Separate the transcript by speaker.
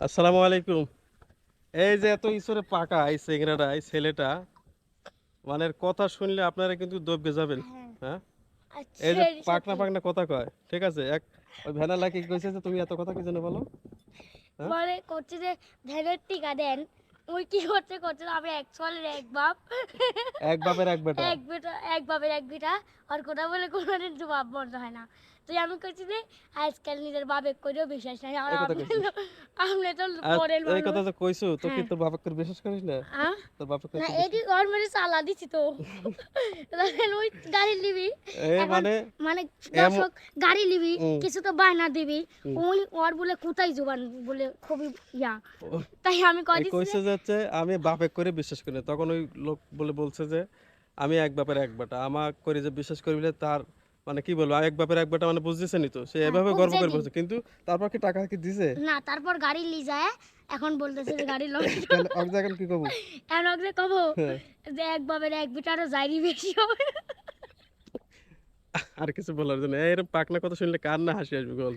Speaker 1: আসসালামু আলাইকুম। এই যে এত ঈশ্বরে পাকা এই চেংড়াটা এই ছেলেটা মানে কথা শুনলে আপনারা কিন্তু দবকে যাবেন হ্যাঁ। এই যে পাকনা পাকনা কথা কয় ঠিক আছে? এক ওই ভ্যানালা কি কইছে যে তুমি এত কথা কি জন্য বলো? হ্যাঁ?
Speaker 2: মানে করছে যে ধ্যানের টিকা দেন ওই কি করছে? করছে আমি এক সলের এক বাপ।
Speaker 1: এক বাপের এক বেটা।
Speaker 2: এক বেটা এক বাপের এক বেটা। আর কোথা বলে কোনোদিন তো বাপ বলতে হয় না। তো আমি করছি যে আজকাল নিজের বিশ্বাস নাই। আপনি তো- তো পরের
Speaker 1: এই কথা যে কইছো তো কি
Speaker 2: হ্যাঁ।
Speaker 1: তোর বাপকে বিশ্বাস করিস না? তোর বাপকে
Speaker 2: না এটি ওর মানে চালা দিছি তো। দেখেন ওই গাড়ি
Speaker 1: মানে
Speaker 2: মানে দর্শক গাড়ি কিছু তো বায়না দিবি। ওই ওর বলে কোথায় জোবান বলে খুবই ইয়া। তাই আমি কই দিছি
Speaker 1: কইছে যাচ্ছে আমি বাপে করে বিশ্বাস করি তখন ওই লোক বলে বলছে যে আমি এক বাপের এক বেটা। আমার করে যে বিশ্বাস করি বলে তার মানে কি বলব এক বাপের এক বেটা মানে বুঝতেছেনি তো সে এভাবে গর্ব করে বলছে কিন্তু তারপর কি টাকা কি দিছে?
Speaker 2: না তারপর গাড়ি লি যায় এখন বলতেছে যে গাড়ি লোক
Speaker 1: তাহলে যে এখন কি কব?
Speaker 2: এখন যে কব?
Speaker 1: হ্যাঁ।
Speaker 2: যে এক বাপের এক বিটারও যাইরি বেশি হবে।
Speaker 1: আর কিছু বলার জন্য। এরকম পাকনা কথা শুনলে কার না হাসি আসবে বল?